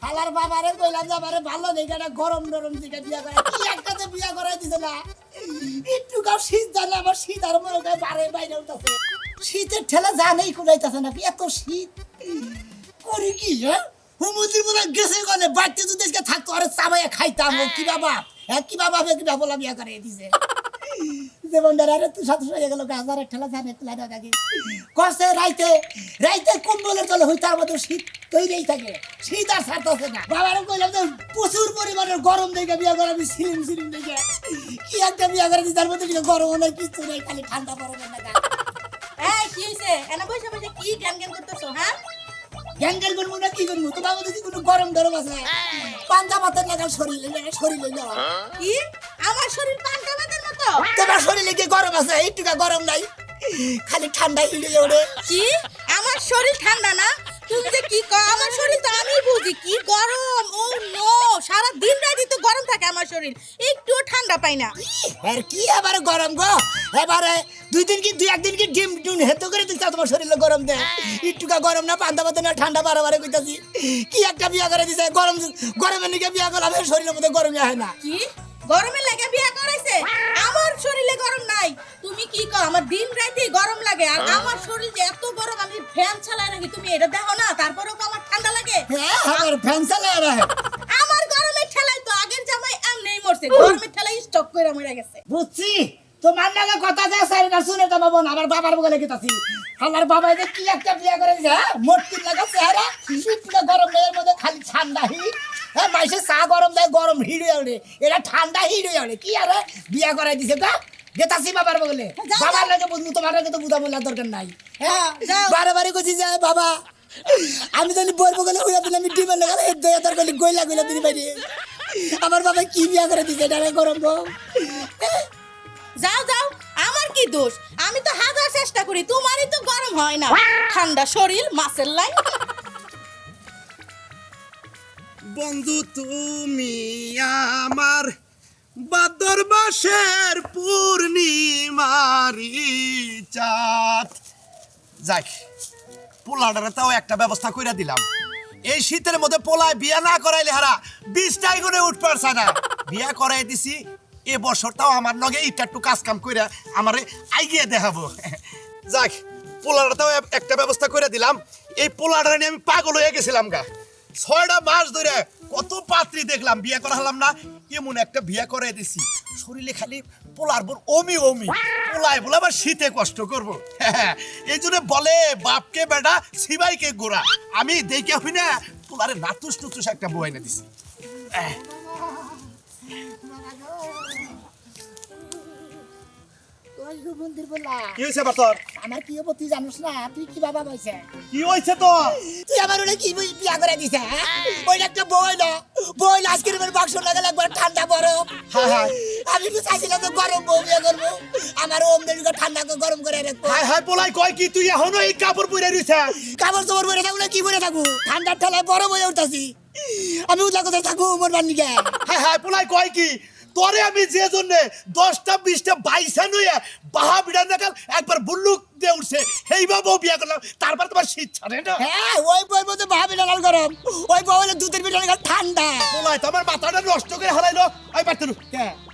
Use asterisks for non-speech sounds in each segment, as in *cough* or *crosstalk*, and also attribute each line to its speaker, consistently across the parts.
Speaker 1: শালার বাবারে কইলাম যে ভালো দেখে একটা গরম নরম দিকে বিয়া করে কি একটা বিয়া করাই দিছে না একটু কাউ শীত শীত আর মনে হয় বারে বাইরে উঠতেছে শীতের ঠেলা জানেই কুড়াইতেছে না এত শীত করি কি হ্যাঁ হুমুদির মনে হয় গেছে গলে বাড়তে যদি আজকে থাকতো আরে চাবাইয়া খাইতাম কি বাবা? হ্যাঁ কি বাবা হবে কি বাবা বিয়া করে দিছে? যেমন আরে তুই সাথে গেল গাজারের ঠেলা জানে তুলা না থাকে কষে রাইতে রাইতে কম্বলের তলে হইতে আমাদের শীত তৈরিই থাকে। শীত আর ছাড়তেছে না। বাবারও কইলাম যে প্রচুর পরিমাণের গরম দেখে বিয়া করে আমি সিলিম সিলিম দেখে। কি একটা বিয়া করে তার মধ্যে গরম কিছু নেই খালি ঠান্ডা পড়বে না
Speaker 2: এই কি হইছে? এনে বসে বসে কি জ্ঞান জ্ঞান করতেছো হ্যাঁ?
Speaker 1: গ্যাঙ্গেল করব না কি করব? তোমার মধ্যে কি কোনো গরম ধরম আছে? পাঞ্জা মাথার লাগাল শরীরে শরীরে
Speaker 2: কি? আমার শরীর পান্তা
Speaker 1: তোমার শরীরে কি গরম আছে? একটুকা গরম নাই। খালি ঠান্ডা হিলে ওড়ে।
Speaker 2: কি? আমার শরীর ঠান্ডা না? তুমি যে কি আমার শরীর তো আমি বুঝি। কি গরম? ও নো সারা দিন রাতই তো গরম থাকে আমার শরীর। একটুও ঠান্ডা পাই না।
Speaker 1: আর কি আবার গরম গো? এবারে দুই দিন কি দুই একদিন কি ডিম ডিম হেত করে দিচ্ছ তোমার শরীরে গরম দে একটুকা গরম না পান্তা পাতে না ঠান্ডা বারে কইতাছি। কি একটা বিয়া করে দিছে? গরম গরমের নিকে বিয়া করলাম শরীরের মধ্যে গরমই হয় না।
Speaker 2: কি? গরমে লাগে বিয়া করাইছে? আমার শরীরে গরম নাই। তুমি কি কও আমার দিন রাতে গরম লাগে। আর আমার শরীর যে এত গরম আমি ফ্যান চালাই রাখি তুমি এটা দেখো না? তারপরেও তো আমার ঠান্ডা লাগে।
Speaker 1: হ্যাঁ আমার ফ্যান চালায় রাখে।
Speaker 2: আমার গরমের ঠেলায় তো আগের জামাই এমনিই মরছে। গরমের ঠেলায় স্টক করে মরে গেছে।
Speaker 1: বুঝছি। তোমার নাকি কথা যে সারি না শুনে তো বাবন আমার বাবার বলে গেতাছি। আমার বাবা যে কি একটা বিয়া করে দিছে হ্যাঁ? মোটকির লাগা চেহারা শীতটা গরম দেয় মধ্যে খালি ঠান্ডা হিট। হ্যাঁ মাইসে চা গরম দেয় গরম হয়ে ওঠে এটা ঠান্ডা হয়ে ওঠে কি আরে? বিয়া করাই দিছে তা? গেতাছি বাবার বলে।
Speaker 2: যাও,
Speaker 1: বাবার লাগে বুঝব তোমার লাগে তো বুঝা বলার দরকার নাই। হ্যাঁ? বারে বারে কইছি যে বাবা আমি জানি বলব গেলে দিলে আমি ডিমের লাগালে হেড তোর গলি গইলা গইলা বাইরে আমার বাবা কি বিয়া করে দিছে এটা গরম বউ।
Speaker 2: যাও যাও আমার কি দোষ? আমি তো হাজার চেষ্টা করি তোমারই তো গরম হয় না। ঠান্ডা শরীর মাছের লাইন
Speaker 3: বন্ধু, তুমি আমার বাদর মাসের পূর্ণিমারি চাঁদ। যাক, পোলাডারে তাও একটা ব্যবস্থা কইরা দিলাম। এই শীতের মধ্যে পোলায় বিয়া না করাইলে হারা বিশটাই করে উঠ পারছে না। বিয়া করাই দিছি, এ বছর তাও আমার নগে ইটা একটু কাজ কাম কইরা আমারে আইগিয়ে দেখাবো। যাক, পোলাডার তাও একটা ব্যবস্থা করে দিলাম। এই পোলাডারে নিয়ে আমি পাগল হয়ে গেছিলাম গা। ছয়টা মাস ধরে কত পাত্রী দেখলাম, বিয়ে করা হলাম না, এমন একটা বিয়ে করে দিছি। শরীরে খালি পোলার বোর অমি অমি, পোলায় বলে আবার শীতে কষ্ট করব। *laughs* এই জন্য বলে, বাপকে বেটা, সিবাইকে গোড়া। আমি দেখে হই না, পোলারে নাতুস টুতুস একটা বই এনে দিছি। কি হয়েছে আবার তোর?
Speaker 1: আমার কি হব তুই জানিস না তুই কি বাবা বলছে
Speaker 3: কি হয়েছে তোর?
Speaker 1: তুই আমার ওটা কি বিয়া করে দিছে হ্যাঁ? ওই একটা বই না বই আইসক্রিমের বাক্স লাগালে একবার ঠান্ডা বরফ
Speaker 3: হায় হায়।
Speaker 1: আমি তো চাইছিলাম তো গরম বউ বিয়ে করব। আমার ওম দেরিকে ঠান্ডা গরম করে রাখব।
Speaker 3: হায় হায় পোলাই কয় কি তুই এখনও এই কাপড় পরে রইছে?
Speaker 1: কাপড় চোপড় পরে থাকব কি পরে থাকব? ঠান্ডার ঠেলায় বরফ হয়ে উঠতেছি। আমি কোথায় থাকব মোর বান্নিকে
Speaker 3: হায় হায় পোলাই কয় কি? তোরে আমি যে জন্য দশটা বিশটা বাইশা নইয়া বাহা বিড়া দেখাল একবার বুল্লুক দিয়ে উঠছে। এইভাবেও বিয়া করলাম। তারপর তোমার শীত ছাড়ে না?
Speaker 1: হ্যাঁ ওই বই মধ্যে বিড়া লাল গরম। ওই বই হলে দুধের পিঠা ঠান্ডা।
Speaker 3: বলাই তোমার মাথাটা নষ্ট করে হারাইলো ওই বাড়তে নু?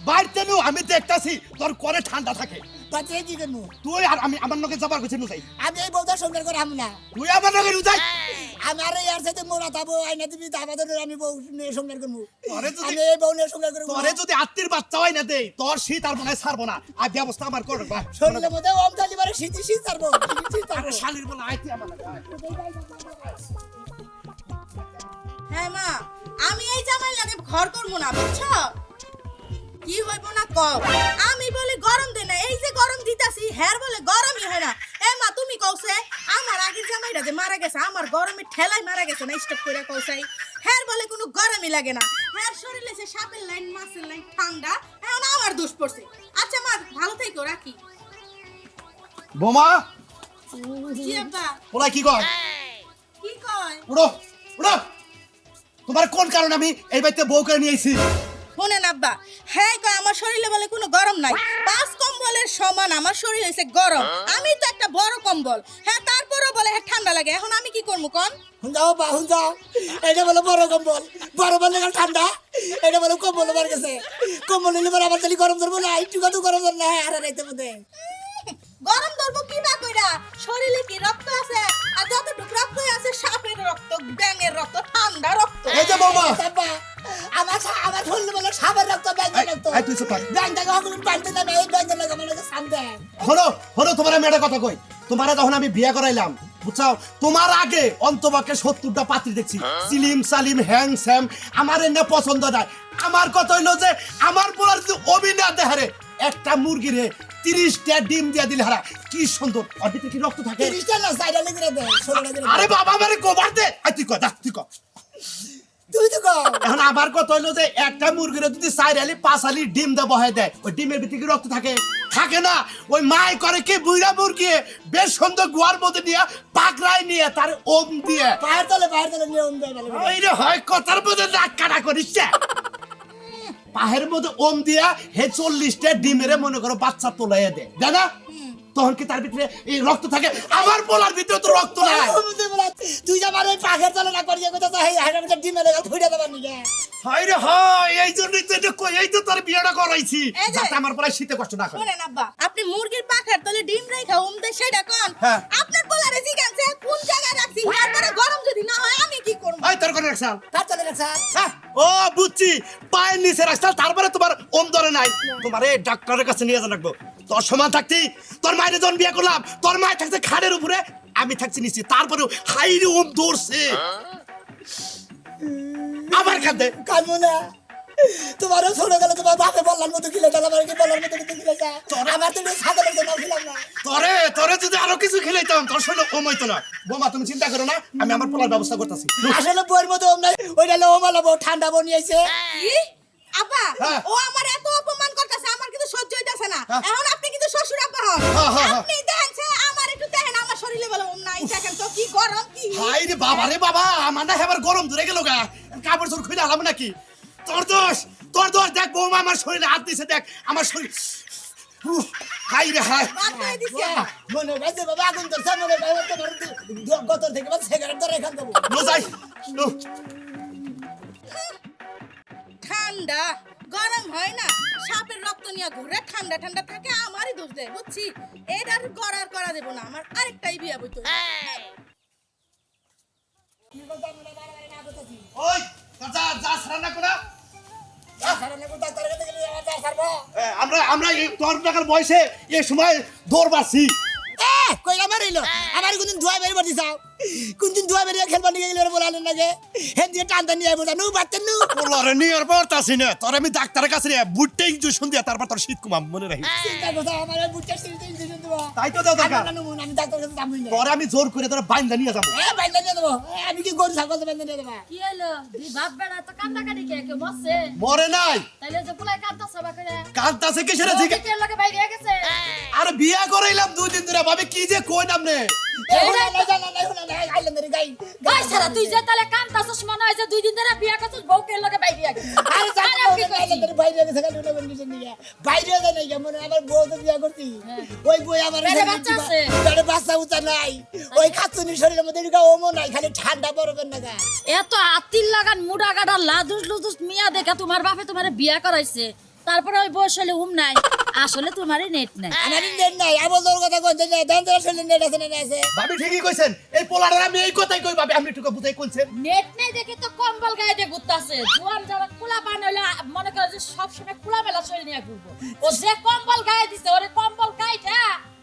Speaker 3: বাড়তে নু আমি দেখতাছি তোর করে ঠান্ডা থাকে।
Speaker 1: বাচ্চা কি করব
Speaker 3: তুই আর আমি আমার নকে যাবার কিছু নুসাই
Speaker 1: আমি এই বউদার সঙ্গে করে আমি না।
Speaker 3: তুই আমার নকে নুসাই
Speaker 1: আমার ইয়ার সাথে মোরা তাবো আইনা দিবি দাবাদের আমি বউ নিয়ে সঙ্গে করব আমি এই বউ নিয়ে সঙ্গে করব
Speaker 3: তোরে যদি আত্মীর বাচ্চা হয় না দেই তোর শীত আর মনে ছাড়বো না। আর ব্যবস্থা আমার করো বা
Speaker 1: শরীরের মধ্যে ওম বারে শীত শীত ছাড়বো শীত ছাড়বো।
Speaker 3: শালির বলে আইতি আমার
Speaker 2: হ্যাঁ মা আমি এই জামাই লাগে ঘর করব না বুঝছ? কি হইব না কও? আমি বলি গরম দে না এই যে গরম দিতাছি হ্যার বলে গরমই হয় না। এ মা তুমি কওছে আমার আগের জামাইটা যে মারা গেছে আমার গরমে ঠেলাই মারা গেছে না স্টপ করে কওছাই হ্যার বলে কোনো গরমই লাগে না। হ্যার শরীরে সে সাপের লাইন মাছের লাইন ঠান্ডা এখন আমার দোষ পড়ছে। আচ্ছা মা ভালো থেকো রাখি।
Speaker 3: বোমা!
Speaker 2: জি আব্বা
Speaker 3: কি কর
Speaker 2: কি কয়?
Speaker 3: উড়ো উড়ো তোমার কোন কারণে আমি এই বাড়িতে বউ করে নিয়ে আইছি?
Speaker 2: শোনেন আব্বা হ্যাঁ কয় আমার শরীরে বলে কোনো গরম নাই। পাঁচ কম্বলের সমান আমার শরীর হয়েছে গরম। আমি তো একটা বড় কম্বল। হ্যাঁ তারপরেও বলে হ্যাঁ ঠান্ডা লাগে। এখন আমি কি করব কন?
Speaker 1: যাও বা যাও। এটা বলে বড় কম্বল। বড় বলে ঠান্ডা? এটা বলে কম্বল আমার গেছে। কম্বল নিলে পরে তাহলে গরম ধরবো না। একটু কত গরম ধর না আর রাইতে মধ্যে।
Speaker 2: গরম ধরবো কি না কইরা? শরীরে কি রক্ত আছে? আর যতটুকু রক্ত আছে সাপের রক্ত ব্যাঙের রক্ত ঠান্ডা রক্ত।
Speaker 3: এই যে
Speaker 1: বাবা, কাছে শান্ত
Speaker 3: হলো হলো তোমার আমি একটা কথা কই। তোমারে তখন আমি বিয়ে করাইলাম বুঝছাও? তোমার আগে সত্তরটা পাত্রী দেখছি। সিলিম সালিম হ্যাং স্যাম আমার এনে পছন্দ নাই। আমার কথা হইল যে আমার পোলার যদি অভিনয় দেহারে একটা মুরগি রে তিরিশটা ডিম দিয়া দিলে হারা কি সুন্দর। ভিতরে কি রক্ত থাকে? আরে বাবা আমারে গোবার দে আই তুই কর তুই কর
Speaker 1: তুই তো কর
Speaker 3: এখন আমার কথা হইল যে একটা মুরগির যদি চার আলি পাঁচ আলি ডিম দেয় ওই ডিমের ভিতরে রক্ত থাকে? থাকে না। ওই মাই করে কি বুইরা মুরগি? বেশ সুন্দর গোয়ার মধ্যে নিয়ে পাকড়াই নিয়ে তার ওম দিয়ে।
Speaker 1: পায়ের তলে পায়ের তলে নিয়ম দেয়
Speaker 3: ওই রে হয় কথার মধ্যে নাক কাটা করিস পাহের মধ্যে ওম দিয়া হে চল্লিশটা ডিমেরে মনে করো বাচ্চা তোলাইয়া দেয় দেয় না তখন কি তার ভিতরে এই রক্ত থাকে? আমার বলার ভিতরে তো রক্ত নাই।
Speaker 1: তুই যে আমার ওই পাখের তলে না করিয়ে হেই মিটার ডিমে লেগে ফুটে দেবার
Speaker 3: হয় রে হয় এই জন্যই তো এটা কই এই তো তোর বিয়েটা করাইছি। যাতে আমার শীতে কষ্ট না করে।
Speaker 2: শুনেন আব্বা আপনি মুরগির পাখার তলে ডিম রেখা উম দেয় সেটা কোন।
Speaker 3: হ্যাঁ।
Speaker 2: আপনার পোলারে কোন জায়গায় রাখছি তারপরে গরম যদি না হয় আমি কি করব?
Speaker 3: ওই তোর কোন রাখছাল
Speaker 1: পায়ের তলে রাখছা
Speaker 3: হ্যাঁ, ও বুঝছি পায়ের নিচে রাখছাল তারপরে তোমার ওম ধরে নাই। তোমার এই ডাক্তারের কাছে নিয়ে লাগবো তোর সমান থাকতি তোর মায়ের যখন বিয়ে করলাম তোর মায়ের থাকছে খাড়ের উপরে আমি থাকছি নিচে তারপরে হাইরে ওম ধরছে। আবার খাদ্যে
Speaker 1: কানবো না। তোমারও ছোট গেলে তোমার বাপে বললার মতো খিলে গেল আমার কি বলার মতো কিন্তু খিলে যা আমার তুমি ছাগলের জন্য খিলাম না।
Speaker 3: তোরে তোরে যদি আরও কিছু খেলাইতাম তোর শরীরে কম হইতো না। বোমা তুমি চিন্তা করো না আমি আমার পোলার ব্যবস্থা করতেছি।
Speaker 1: আসলে বইয়ের মতো ওম নাই ওইটা লো ওমালা বউ ঠান্ডা বনিয়েছে
Speaker 2: কি? আব্বা
Speaker 3: হ্যাঁ।
Speaker 2: ও আমার এত অপমান করতেছে আমার কিন্তু সহ্য হইতাছে না।
Speaker 3: হ্যাঁ।
Speaker 2: এখন আপনি কিন্তু শ্বশুর আব্বা হন।
Speaker 3: হ্যাঁ, হ্যাঁ।
Speaker 2: আপনি দেখেন আমার একটু দেখেন আমার শরীরে বলে নাই দেখেন তো কি গরম কি
Speaker 3: হাই রে বাবা রে বাবা আমার না এবার গরম ধরে গেল গা। কাপড় চোর খুলে আলাম নাকি? তোর দোষ তোর দোষ দেখ বৌমা আমার শরীরে হাত দিছে দেখ আমার শরীর হাই রে হাই
Speaker 1: মনে ভাইছে বাবা আগুন ভাই তোমার গতর থেকে বা সিগারেট ধরে এখান দেবো
Speaker 3: যাই।
Speaker 2: আমারই বুঝছি? এটার গড়ার করা দেব না আমার আরেকটাই বিয়া বইতো
Speaker 3: ওই যা যা সারা কোনা? আমরা আমরা এই তোর টাকার বয়সে এই সময় দৌড় পাচ্ছি
Speaker 1: কই আমার কোনদিন ধোয়া বেরিয়ে যাও কোনদিন ধোয়া বেরিয়ে খেলবার নিয়ে গেলে বলালেন নাকি হেন দিয়ে টানটা নিয়ে বোঝা নু বাড়তেন নু
Speaker 3: পোলারে নিয়ে আর পারতাছি না তোর আমি ডাক্তারের কাছে বুটটা ইঞ্জেকশন দিয়া তারপর তোর শীত কমাম মনে রাখি
Speaker 1: চিন্তা কথা আমার ওই বুটটা সিরিতে ইনজেকশন দেবো
Speaker 3: তাই তো দাও
Speaker 1: আমি ডাক্তার কাছে যাবই না
Speaker 3: তোর আমি জোর করে তোর বাইন্দা নিয়ে যাব
Speaker 1: এ বাইন্দা নিয়ে দেবো আমি কি গরু ছাগল বাইন্দা নিয়ে দেবো
Speaker 4: কি হলো দুই বাপ বেড়া তো কান্দা কাটি কে কেউ মরছে
Speaker 3: মরে নাই
Speaker 4: তাইলে যে পুলাই কান্দা সবা করে
Speaker 3: কান্তাছে কিসের দিকে
Speaker 4: কে লোকে বাইরে গেছে
Speaker 3: আর বিয়া করাইলাম দুই দিন ধরে ভাবে কি যে কই নামনে
Speaker 1: এই হুনা না জানা না গাই
Speaker 4: সারা তুই যে মনে হয় যে দুই দিন ধরে বিয়া করছিস বউ কে বাইরে গেছে
Speaker 1: আরে জানা
Speaker 4: কি
Speaker 1: আইলেন বাইরে গেছে গালি উঠে বন্ধু নিয়ে। বাইরে যায় না কেমন আমার বউ তো বিয়া করছি। ওই বই আমার
Speaker 4: বাচ্চা আছে?
Speaker 1: বাচ্চা নাই। ওই খাতুনি শরীরের মধ্যে এদিকে ওমো নাই খালি ঠান্ডা
Speaker 4: এত আতিল লাগান মুডা গাডা লাদুস লুদুস মিয়া দেখা তোমার বাপে তোমার বিয়া করাইছে। তারপরে ওই বয়স হলে উম নাই। আসলে তোমারই নেট নাই।
Speaker 1: আমার নেট নাই। আবার তোর কথা কইতে না দান তোর শরীরে নেট আছে না আছে?
Speaker 3: ভাবি ঠিকই কইছেন। এই পোলার আমি এই কথাই কই ভাবি আমি একটু বুঝাই কইছেন।
Speaker 4: নেট নাই দেখে তো কম্বল গায়ে দিয়ে ঘুরতাছে। জোয়ান যারা খোলা পান হইলে মনে করে যে সবসময় খোলা মেলা শরীর নিয়ে ঘুরবো। ও যে কম্বল গায়ে দিছে ওরে কম্বল গাইটা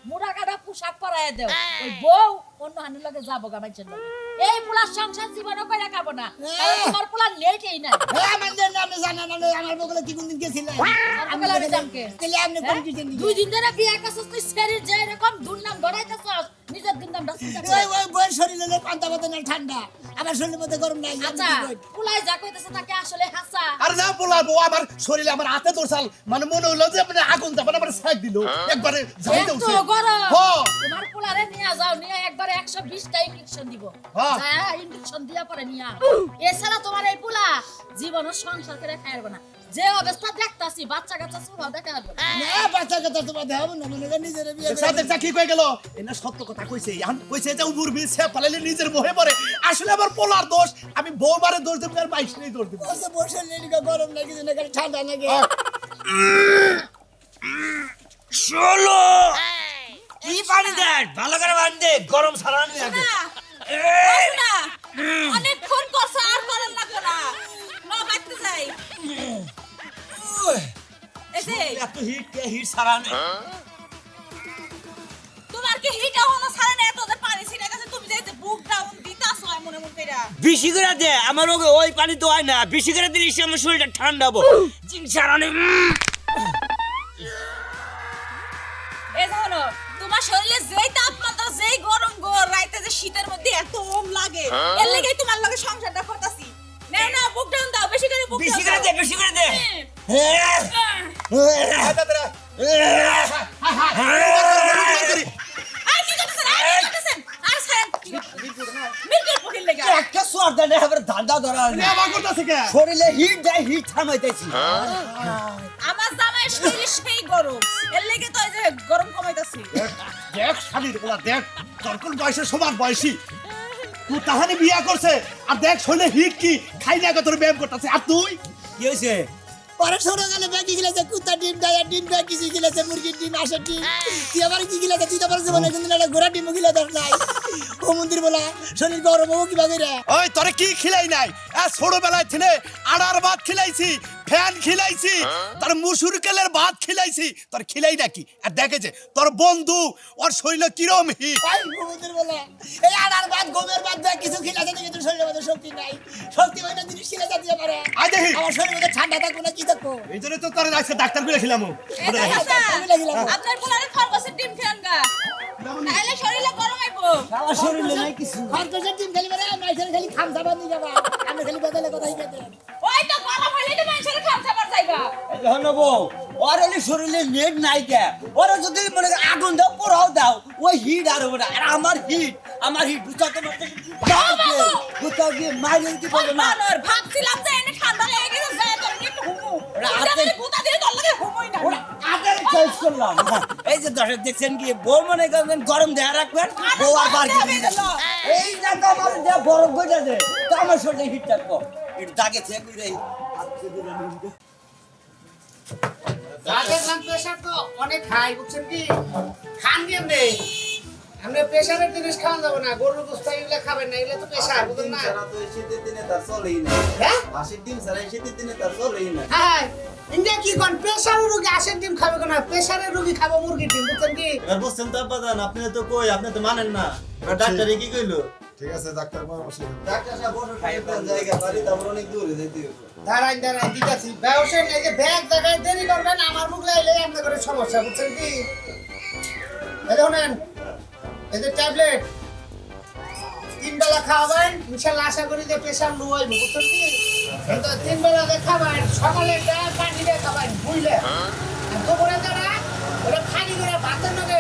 Speaker 4: মুড়া গাড়া পোশাক পরায় দেও। ওই বউ অন্য হানির লগে যাব গা মানুষের লগে। এই পোলার সংসার জীবনও করে খাব না। কারণ তোমার পোলার নেটই নাই।
Speaker 1: হ্যাঁ আমার না আপনি জানেন না আমার বগলে কি কোন দিন গেছিলেন
Speaker 4: আর বগলে জামকে।
Speaker 1: তাহলে আপনি কোন দিন
Speaker 4: দুই দিন ধরে বিয়া করছিস তুই শরীর যে এরকম দুর্নাম ধরাইতেছস নিজের দুর্নামটা চিন্তা
Speaker 1: ওই ওই বই শরীরে পান্তা পাতা না ঠান্ডা। আমার শরীরের মধ্যে গরম নাই আমি
Speaker 4: আচ্ছা পোলাই যা কইতেছে তাকে আসলে হাসা।
Speaker 3: আর না পোলার বউ আমার শরীরে আমার হাতে দোরসাল মানে মনে হইল যে মানে আগুন যাবে আমার সাইড দিল। একবারে দউছে
Speaker 4: গরম।
Speaker 3: হ্যাঁ।
Speaker 4: তোমার পোলারে নিয়ে যাও নিয়ে একবারে একশো বিশটা ইঞ্জেকশন দিব।
Speaker 3: হ্যাঁ।
Speaker 4: ইঞ্জেকশন দিয়া পরে নিয়ে। এছাড়া তোমার এই পোলা জীবনের সংসার করে খাইব না। যে অবস্থা দেখতাছি বাচ্চা কাচ্চা সব দেখা হবে না।
Speaker 1: না বাচ্চা কথা তোমার দেখাবো না মনে করে নিজের বিয়ে
Speaker 3: দেখছা দেখছা কই গেল। এনা সত্য কথা কইছে আন কইছে যে উবুর বি সে পালালে নিজের মোহে পড়ে। আসলে আমার পোলার দোষ আমি বউবারে দোষ দেব আর বাইশ নেই দোষ দেব
Speaker 1: বসে বসে লেডিকে গরম লাগে না খালি ঠান্ডা লাগে।
Speaker 5: কি পানি দেন ভালো করে পানি দে গরম সারানি লাগে
Speaker 2: অনেকক্ষণ করছ আর করার লাগবে না। ন বাড়তে যাই
Speaker 5: এত হিট কে হিট সারানি
Speaker 2: তোমার কি হিটা হলো সারা না এত পানি গেছে তুমি বুক ডাউন দিতাছ হয় মনে মনে কইরা।
Speaker 5: বেশি করে দে আমার ওকে ওই পানি তো হয় না বেশি করে দিলে আমার শরীরটা ঠান্ডা হব। জিন সারানি উম।
Speaker 2: এর লাগেই তোমার লগে সংসারটা করতাছি নাও না বুক ডাউন দাও বেশি করে বুক
Speaker 5: বেশি করে দে বেশি করে দে। শরীরে হিট দেয় হিট থামাইতেছি।
Speaker 2: আমার জামাই শরীর সেই গরম। এর লেগে তো এই যে গরম কমাইতাছি।
Speaker 3: দেখ শালির পোলা দেখ। তোর কোন বয়সে সমান বয়সী? তুই তাহানি বিয়া করছে আর দেখ শৈলে হিট কি খাই না তোর ব্যায়াম করতেছে। আর তুই?
Speaker 5: কি হয়েছে?
Speaker 1: পরে ছোট গেলে ব্যাগি গিলেছে কুত্তা ডিম দেয় ডিম ব্যাগ কিছু গিলেছে মুরগির ডিম আসে ডিম। তুই আবার কি গিলেছে তুই তো আবার জীবনে কিন্তু একটা ঘোড়া ডিমও গিলে দেখ নাই। ও মন্দির বলা শরীর গরম ও কীভাবে রে
Speaker 3: ওই তোরে কি খিলাই নাই? এ ছোটবেলায় থেকে আড়ার ভাত খিলাইছি ফ্যান খিলাইছি তোর মুসুর কেলের ভাত খিলাইছি। তোর খিলাই নাকি? আর দেখে যে তোর বন্ধু ওর শরীর কিরম
Speaker 1: বলা। এই আড়ার ভাত গমের ভাত ব্যাগ কিছু খিলাছে দেখে তোর শরীরের মধ্যে শক্তি নাই। শক্তি হয় না জিনিস খিলে যাতে পারে।
Speaker 3: দেখি।
Speaker 1: আমার শরীরের মধ্যে ঠান্ডা থাকব না কি থাকব?
Speaker 3: এই জন্য তো তোর আজকে ডাক্তার করে খিলাম
Speaker 2: আপনার পোলারে খরগোশের ডিম খেয়ান গা। নাহলে শরীরে গরম আইবো
Speaker 5: আমার শরীরে নাই কিছু।
Speaker 1: খরগোশের ডিম খালি মানে আমি খালি খাম সাবান নিয়ে যাবা। আমি খালি বদলে কথাই কেটে
Speaker 2: ওই তো গরম হইলে তো মানুষের খামছা পার যাইবা
Speaker 5: জানব ওর এলে শরীরে নেট নাই কে। ওরা যদি মনে করে আগুন দাও পোড়াও দাও ওই হিট আর হবে না। আর আমার হিট আমার হিট বুঝাতে পারতে কোথাও গিয়ে মাইরে দিতে পারবে না?
Speaker 2: বানর ভাবছিলাম যে এনে ঠান্ডা লেগে গেছে যায় তোর একটু হুমু।
Speaker 5: ওরা
Speaker 2: ওরা
Speaker 5: হাতে-
Speaker 2: গুতা দিয়ে তোর লাগে হুমুই না।
Speaker 5: ওরা আগের চয়েস করলাম। এই যে দর্শক দেখছেন কি বউ মনে করবেন গরম দেয়া রাখবেন বউ আর বার এই জায়গা আমার দেয়া বরফ তো আমার শরীরে হিট থাকব। দাগে থেকে রে
Speaker 6: দেখলাম প্রেশার তো অনেক হাই বুঝছেন কি? খান কেমনে? আমরা প্রেশারের জিনিস খাওয়া যাবে না গরুর গোস্ত এগুলো খাবেন না এগুলো তো প্রেশার বুঝলেন না? হ্যাঁ? হ্যাঁ ইন্ডিয়া কি কোন প্রেশারের রোগী আসের ডিম খাবে কেন? প্রেশারের রোগী খাব মুরগির ডিম বুঝছেন কি?
Speaker 7: বুঝছেন তো আব্বা আপনি তো কই আপনি তো মানেন না। ডাক্তারে কি কইলো?
Speaker 8: ঠিক আছে ডাক্তার পরামর্শ দিন।
Speaker 6: দাঁড়াই দাঁড়াই দিতেছি ব্যবসা নেই যে ব্যাগ জায়গায় দেরি করবেন আমার মুখ লাইলে আপনার করে সমস্যা বুঝছেন কি? এই দেখুন এই যে ট্যাবলেট তিন বেলা খাওয়াবেন ইনশাল্লাহ আশা করি যে প্রেশার লো হইব বুঝছেন কি? কিন্তু তিন বেলা যে খাবেন সকালে পানি দিয়ে খাবেন বুঝলে আর দুপুরে যারা ওটা খালি করে ভাতের নগে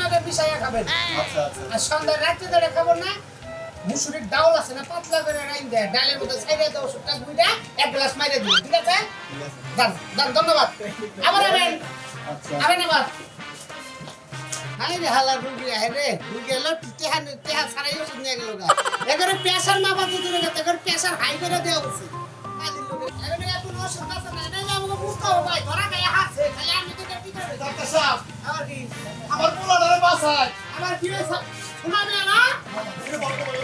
Speaker 6: নগে মিশাইয়া খাবেন।
Speaker 8: আচ্ছা আচ্ছা।
Speaker 6: আর সন্ধ্যায় রাত্রে ধরে খাব না। মুসুরির ডাউল আছে না পাতলা করে রাইন দেয়। ডালের মধ্যে ছাইড়ে দাও ওষুধটা গুইটা এক গ্লাস মাইরে দিন ঠিক আছে? দান দান ধন্যবাদ। আবার আবেন। আবেন আবার। হাই রে হালা রুগী আহে রে। রুগী এলো টেহা টেহা ছাড়াই ওষুধ নিয়ে গেল গা। এবারে প্রেশার মাপা দিতে হবে এবার প্রেশার হাই করে দেওয়া উচিত কালির এখন ওষুধ আছে না? এটা আমাকে বুঝতে হবে ভাই। ধরা গায়ে হাসছে খালি আমি তো কি করে
Speaker 3: সাহেব
Speaker 6: আমার
Speaker 3: আমার
Speaker 6: হয়েছে শোনাবে না।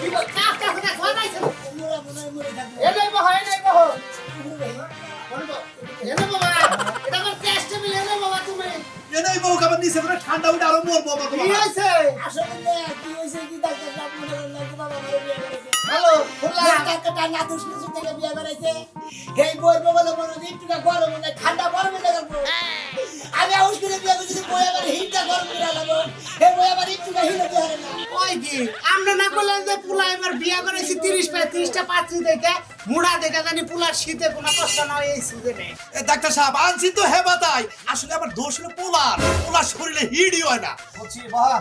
Speaker 6: কি বল কাজ কাজ না শোনাইছে
Speaker 1: মোরা হয় মরে থাকব
Speaker 6: এলাই বহ এলাই এটা আমার তুমি
Speaker 3: খাবার নিচে করে ঠান্ডা উঠে আরও মরবো আমার
Speaker 6: কি
Speaker 3: পোলাটা।
Speaker 1: আসলে কি হয়েছে কি ডাক্তার সাহেব মনে করলেন কি বাবা মারে বিয়ে করেছে।
Speaker 6: হ্যালো খোলা
Speaker 1: ডাক্তারটা না দুষ কিছু থেকে বিয়ে করেছে। এই বইবো বলে মনে একটু গরম ঠান্ডা গরম গেল আমি আউস করে বিয়ে করেছি বই আবার হিটটা গরম করে আলাবো এই বই আবার একটু হিলে দিয়ে না।
Speaker 6: ওই কি? আমরা না করলাম যে পুলা এবার বিয়া করেছি তিরিশ পঁয়ত্রিশটা পাত্রী দেখে মুড়া দেখে জানি পুলার শীতে কোনো কষ্ট না হয় এই
Speaker 3: সিজনে ডাক্তার সাহেব আনছি তো হেবাতাই আসলে আমার দোষ হলো পোলার। পোলার শরীরে হিডই হয় না।
Speaker 6: বলছি বাবা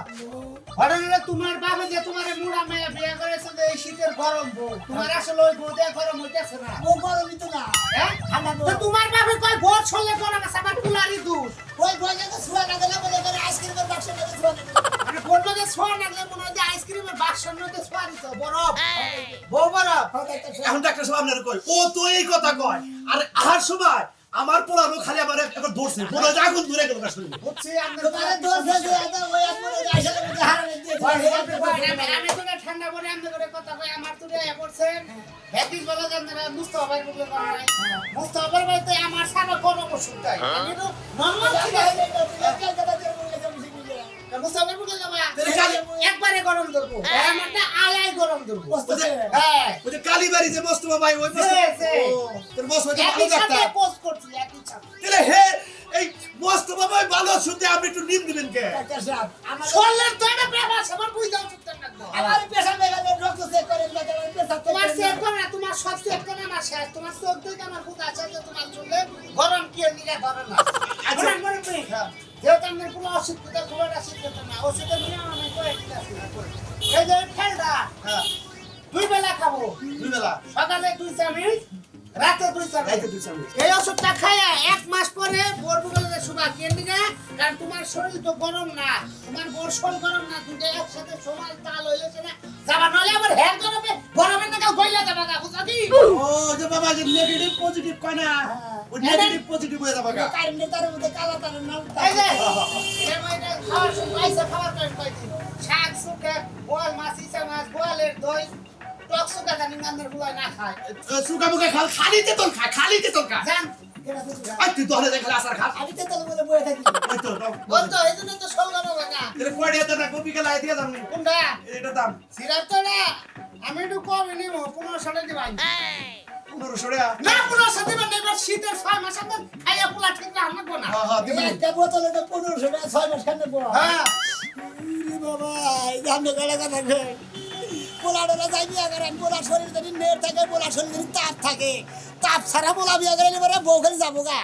Speaker 6: ঘটনাটা তোমার বাবা যে তোমার মুড়া মেয়ে বিয়ে করেছে এই শীতের গরম বউ তোমার আসলে ওই বউ দিয়ে গরম হইতেছে না।
Speaker 1: ও গরমই তো না।
Speaker 6: হ্যাঁ? তো তোমার বাবা কয় ভোট ছলে গরম আছে আমার পুলারই দোষ।
Speaker 1: ওই বয়সে ছুয়া না দিলে মনে করে আইসক্রিমের বাক্স নিয়ে ছুয়া না।
Speaker 6: মানে বলল যে ছোঁয়া লাগলে মনে হয় যে আইসক্রিমের বাক্সের মধ্যে ছোঁয়া দিত বরফ। বউ বরফ।
Speaker 1: হ্যাঁ,
Speaker 3: এখন ডাক্তার সাহেব আপনার কই ও তো এই কথা কয়। আর আহার সময় আমার পোড়ানো খালি আমার একবার ধরছে। পোড়া যা আগুন ধরে গেল তার
Speaker 6: হচ্ছে আপনার
Speaker 1: তোমার যে এটা ওই এক হয় আইসার মধ্যে হারানো দিয়েছে।
Speaker 6: আমি আমি তো ঠান্ডা পরে আমি করে কথা কই আমার তো রে বলে যান না মুস্তাফা ভাই বলে করে নাই। মুস্তাফা ভাই তো আমার সারা গরম ওষুধ দেয় আমি তো নরমাল ছিল মুস্তাফা একবারে গরম ধরবো আলাই গরম ধরবো হ্যাঁ।
Speaker 3: ওই যে কালীবাড়ি যে মোস্তফা ভাই ওই
Speaker 6: সে, সে।
Speaker 3: তোর মোস্তফা ভালো ডাক্তার।
Speaker 6: পোস্ট করছি একই
Speaker 3: তাহলে হে এই মোস্তফা ভাই ভালো শুনতে আপনি একটু নিম দিবেন কে?
Speaker 1: আমার-
Speaker 6: শরীরের তো একটা ব্যাপার সবার বুঝতে
Speaker 1: আমার পেশা মেঘালে রক্ত চেক করে ডাক্তার, আমার check
Speaker 6: তোমার চেক করে না। তোমার সব চেক করে আমার শেষ। তোমার চোখ দেখে আমার বুঝ আছে যে তোমার চুলে গরম কি নিলে ধরে না
Speaker 3: আচ্ছা।
Speaker 6: গরম করে তুমি যেহেতু আমি তো খুব একটা শিখতে না ওষুধের নিয়ে আমি করে এই যে খেলটা
Speaker 3: হ্যাঁ।
Speaker 6: দুই বেলা খাব।
Speaker 3: দুই বেলা।
Speaker 6: সকালে দুই চামচ রাতে দুই চামচ।
Speaker 3: দুই চামচ।
Speaker 6: এই ওষুধটা খাইয়া এক মাস পরে বোর বুকের সুবা কেন কারণ তোমার শরীর তো গরম না। তোমার বোর শরীর গরম না দুটো একসাথে সমান তাল হইলেছে না। যাবা নলে আবার হেয়ার গরমে গরমে না কাউ গইলা যাবা না বুঝা কি
Speaker 3: ও যে বাবা যে নেগেটিভ পজিটিভ কয় না ওই নেগেটিভ পজিটিভ হয়ে যাবে গা।
Speaker 1: কারেন্টের তারের মধ্যে কালা তারের নাম
Speaker 6: এই যে। এই খাওয়ার সময় আইসা খাবার কয় কয়দিন? শাক সুকে বোয়াল মাছ ইসা মাছ বোয়ালের দই। টক সুকা জানি নামের বুলাই না খায়
Speaker 3: সুকা মুখে খাল খালি তেতল খা খালি তেতল খা।
Speaker 6: জান।
Speaker 3: আই তুই দহলে দেখলে আসার খা।
Speaker 1: আমি তো তোর বলে বয়ে থাকি।
Speaker 3: ওই তো দাও।
Speaker 6: বলতো এই জন্য তো হবে না।
Speaker 3: এটা কয় দিয়ে না কপি কে লাই দিয়ে দাম নি।
Speaker 6: কোনটা?
Speaker 3: এটা দাম।
Speaker 6: সিরাপ তো না। আমি একটু কম নিব পনেরো সালে দিবাই
Speaker 3: পনেরোশো টাকা
Speaker 6: না পনেরো দিবেন এবার শীতের ছয় মাস আগে খাইয়া পোলা ঠিক না আমার না।
Speaker 3: হ্যাঁ হ্যাঁ দিবেন
Speaker 1: একটা বোতল এটা পনেরোশো টাকা ছয় মাস খান্ডে পড়া
Speaker 6: হ্যাঁ?
Speaker 1: বাবা জানবে গেলে কথা পোলা ডোলা যাই বিয়া করেন পোলা শরীর যদি মেয়ের থাকে, পোলা শরীর যদি তাপ থাকে, তাপ ছাড়া পোলা বিয়া করে বউ খালি যাব গা।